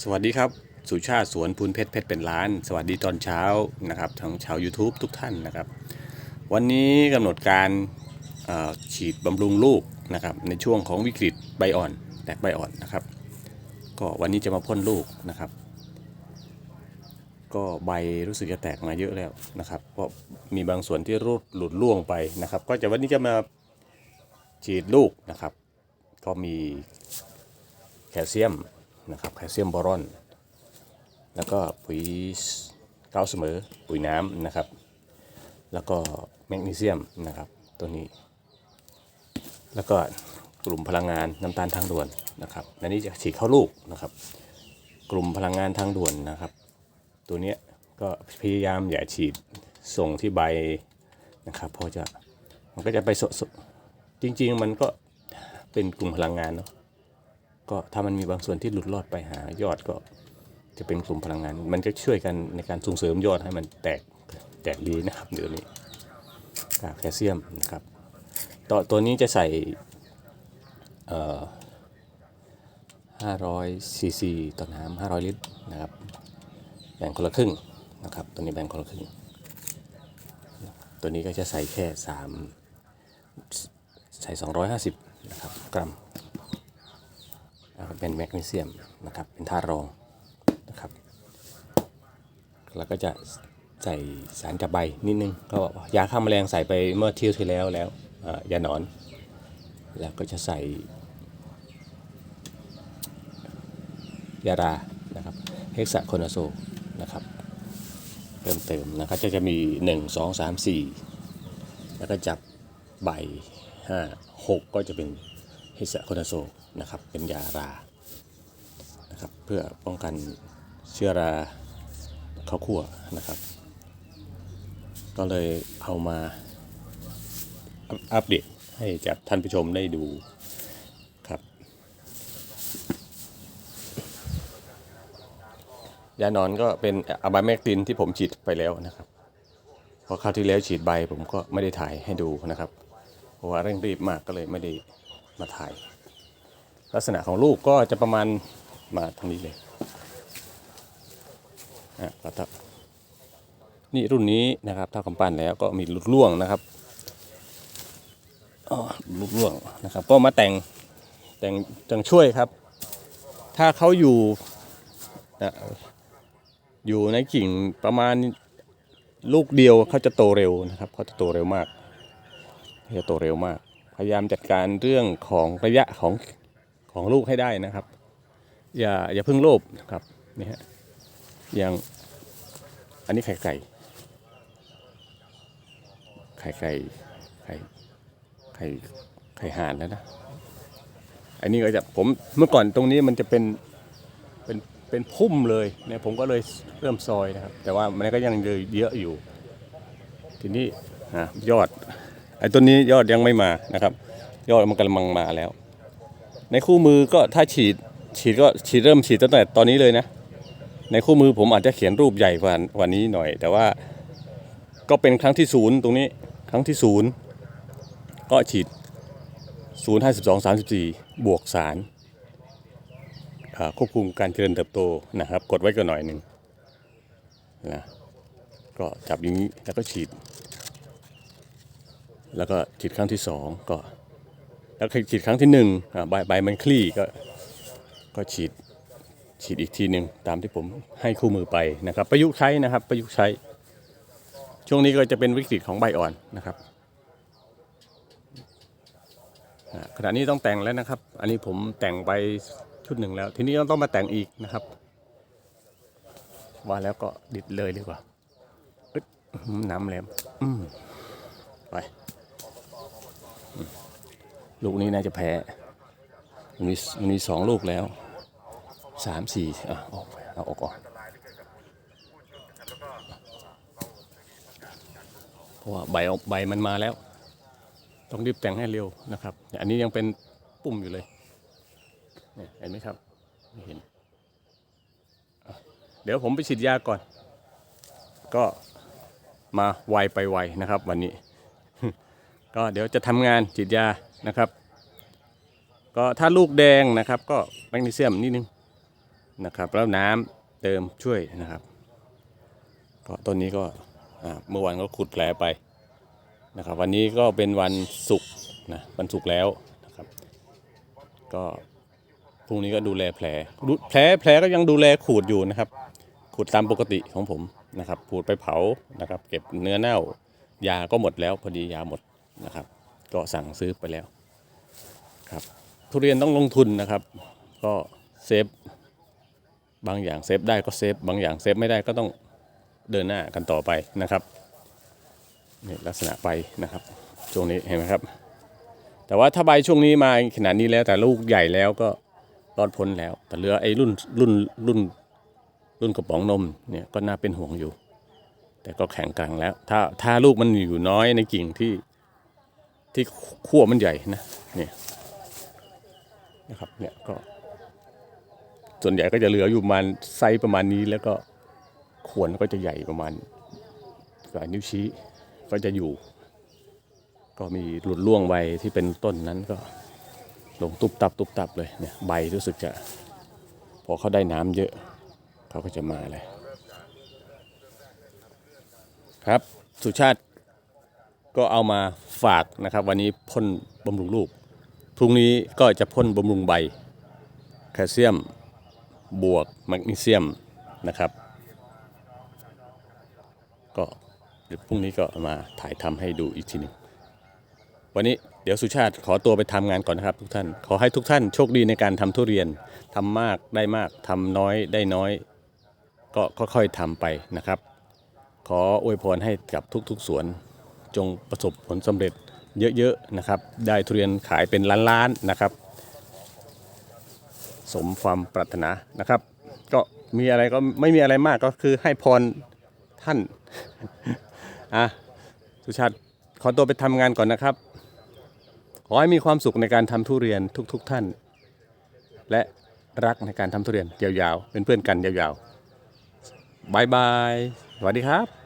สวัสดีครับ สุชาติสวนพูนเพชรเพชรเป็นล้าน สวัสดีตอนเช้านะครับทั้งชาว YouTube ทุกท่านนะครับ วันนี้กำหนดการฉีดบำรุงลูกนะครับในช่วงของวิกฤตใบอ่อนแตกใบอ่อนนะครับ ก็วันนี้จะมาพ่นลูกนะครับ ก็ใบรู้สึกจะแตกมาเยอะแล้วนะครับเพราะมีบางส่วนที่รุดหลุดร่วงไปนะครับ ก็จะวันนี้จะมาฉีดลูกนะครับ ก็มีแคลเซียม นะครับแคลเซียมบอรอน แล้วก็ปุ๋ยเก้าเสมอปุ๋ยน้ำนะครับ แล้วก็แมกนีเซียมนะครับตัวนี้ แล้วก็กลุ่มพลังงานน้ำตาลทางด่วนนะครับอันนี้จะฉีดเข้าลูกนะครับ กลุ่มพลังงานทางด่วนนะครับ ตัวนี้ก็พยายามอย่าฉีดส่งที่ใบนะครับเพราะจะมันก็จะไปสสจริง ๆ มันก็เป็นกลุ่มพลังงานเนาะ ก็ถ้ามันมีบางส่วนที่หลุดรอดไปหายอดก็จะเป็นกลุ่มพลังงาน มันก็ช่วยกันในการส่งเสริมยอดให้มันแตกแตกดีนะครับเดี๋ยวนี้กากแคลเซียมนะครับตัวตัวนี้จะใส่เอ่อ500ซีซีต่อน้ำ500 ลิตรนะครับแบ่งคนละครึ่งนะครับตัวนี้แบ่งคนละครึ่ง ตัวนี้ก็จะใส่แค่สามใส่ 250 นะครับกรัม เป็นแมกนีเซียมนะครับ เป็นธาตุรองนะครับ แล้วก็จะใส่สารจับใบนิดนึง ก็ยาฆ่าแมลงใส่ไปเมื่อเที่ยวที่แล้วแล้วยาหนอน แล้วก็จะใส่ยารานะครับเฮกซาโคนาโซนะครับเพิ่มเติมนะครับจะจะมี 1 2 3 4 แล้วก็จับใบ 5 6 ก็จะเป็นเฮกซาโคนาโซ นะครับ เป็นยารานะครับ เพื่อป้องกันเชื้อราเข้าขั้วนะครับ ก็เลยเอามาอัปเดตให้กับท่านผู้ชมได้ดูครับ ยานอนก็เป็นอะบาแมกตินที่ผมฉีดไปแล้วนะครับเพราะคราวที่แล้วฉีดใบผมก็ไม่ได้ถ่ายให้ดูนะครับ เพราะว่าเร่งรีบมากก็เลยไม่ได้มาถ่าย ลักษณะของลูกก็จะประมาณมาทางนี้เลยอะก็ถ้านี่รุ่นนี้นะครับถ้ากำปั้นแล้วก็มีลูกล่วงนะครับอ๋อลูกล่วงนะครับ ก็มาแต่งแต่งจังช่วยครับ ถ้าเขาอยู่นะอยู่ในกิ่งประมาณลูกเดียวเขาจะโตเร็วนะครับเขาจะโตเร็วมากเขาจะโตเร็วมาก พยายามจัดการเรื่องของระยะของ ของลูกให้ได้นะครับ อย่าอย่าเพิ่งโลภนะครับนี่ฮะอย่างอันนี้ไข่ไก่ไข่ไก่ไข่ไข่ไข่ห่านแล้วนะอันนี้ก็จะผมเมื่อก่อนตรงนี้มันจะเป็นเป็นเป็นพุ่มเลยเนี่ยผมก็เลยเริ่มซอยนะครับ แต่ว่ามันก็ยังเลยเยอะอยู่ ทีนี้อะยอดไอ้ต้นนี้ยอดยังไม่มานะครับ ยอดมันกำลังมาแล้ว ในคู่มือก็ถ้าฉีดฉีดก็ฉีดเริ่มฉีดตั้งแต่ตอนนี้เลยนะ ในคู่มือผมอาจจะเขียนรูปใหญ่กว่าว่านี้หน่อย แต่ว่าก็เป็นครั้งที่ศูนย์ตรงนี้ครั้งที่ศูนย์ก็ฉีดศูนย์ห้าสิบสองสามสิบสี่บวกสารควบคุมการเจริญเติบโตนะครับ กดไว้ก็หน่อยหนึ่งนะก็จับอย่างนี้แล้วก็ฉีด แล้วก็ฉีดครั้งที่สองก็ แล้วฉีดครั้งที่หนึ่งใบใบมันคลี่ก็ก็ฉีดฉีดอีกทีหนึ่งตามที่ผมให้คู่มือไปนะครับ ประยุกต์ใช้นะครับ ประยุกต์ใช้ ช่วงนี้ก็จะเป็นวิกฤตของใบอ่อนนะครับขณะนี้ต้องแต่งแล้วนะครับ อันนี้ผมแต่งไปชุดหนึ่งแล้ว ทีนี้ต้องมาแต่งอีกนะครับ ว่าแล้วก็ดิดเลยดีกว่าน้ำแหลมไป ลูกนี้น่าจะแพ้ มันมีมันมีสองลูกแล้วสามสี่อะออกเอาออกก่อนเพราะว่าใบออกใบมันมาแล้ว ต้องรีบแต่งให้เร็วนะครับ อันนี้ยังเป็นปุ่มอยู่เลยเนี่ยเห็นไหมครับไม่เห็น เดี๋ยวผมไปฉีดยาก่อน ก็มาไวไปไวนะครับ วันนี้ ก็เดี๋ยวจะทำงานฉีดยานะครับ ก็ถ้าลูกแดงนะครับ ก็แมกนีเซียมนิดนึงนะครับ แล้วน้ำเติมช่วยนะครับก็ต้นนี้ก็เมื่อวานก็ขุดแผลไปนะครับ วันนี้ก็เป็นวันศุกร์นะวันศุกร์แล้วนะครับ ก็พรุ่งนี้ก็ดูแลแผลดูแผลแผลก็ยังดูแลขูดอยู่นะครับ ขูดตามปกติของผมนะครับขูดไปเผานะครับ เก็บเนื้อเน่ายาก็หมดแล้วพอดียาหมด นะครับ ก็สั่งซื้อไปแล้วครับ ทุเรียนต้องลงทุนนะครับ ก็เซฟบางอย่างเซฟได้ก็เซฟบางอย่างเซฟไม่ได้ก็ต้องเดินหน้ากันต่อไปนะครับนี่ลักษณะใบนะครับ ช่วงนี้เห็นไหมครับ แต่ว่าถ้าใบช่วงนี้มาขนาดนี้แล้วแต่ลูกใหญ่แล้วก็รอดพ้นแล้ว แต่เหลือไอ้รุ่นรุ่นรุ่นรุ่นกระป๋องนมเนี่ยก็น่าเป็นห่วงอยู่ แต่ก็แข็งกร่งแล้ว ถ้าถ้าลูกมันอยู่น้อยในกิ่งที่ ที่ขั้วมันใหญ่นะเนี่ยนะครับเนี่ยก็ ส่วนใหญ่ก็จะเหลืออยู่ประมาณไซส์ประมาณนี้แล้วก็ขวนก็จะใหญ่ประมาณกับนิ้วชี้ก็จะอยู่ ก็มีหลุดล่วงใบที่เป็นต้นนั้นก็ลงตุบตับตุบตับเลยเนี่ยใบรู้สึกจะพอเขาได้น้ำเยอะเขาก็จะมาเลย ครับสุชาติ ก็เอามาฝากนะครับ วันนี้พ่นบำรุงลูกพรุ่งนี้ก็จะพ่นบำรุงใบ แคลเซียมบวกแมกนีเซียมนะครับ ก็เดี๋ยวพรุ่งนี้ก็เอามาถ่ายทำให้ดูอีกทีหนึ่งวันนี้เดี๋ยวสุชาติขอตัวไปทำงานก่อนนะครับทุกท่าน ขอให้ทุกท่านโชคดีในการทำทุเรียนทำมากได้มากทำน้อยได้น้อย ก็ค่อยๆทำไปนะครับ ขออวยพรให้กับทุกๆสวน จงประสบผลสำเร็จเยอะๆนะครับ ได้ทุเรียนขายเป็นล้านๆนะครับ สมความปรารถนานะครับ ก็มีอะไรก็ไม่มีอะไรมากก็คือให้พรท่านอะสุชาติขอตัวไปทำงานก่อนนะครับ ขอให้มีความสุขในการทำทุเรียนทุกๆทท่าน และรักในการทำทุเรียนยาวๆ เป็นเพื่อนกันยาวๆบายบาย สวัสดีครับ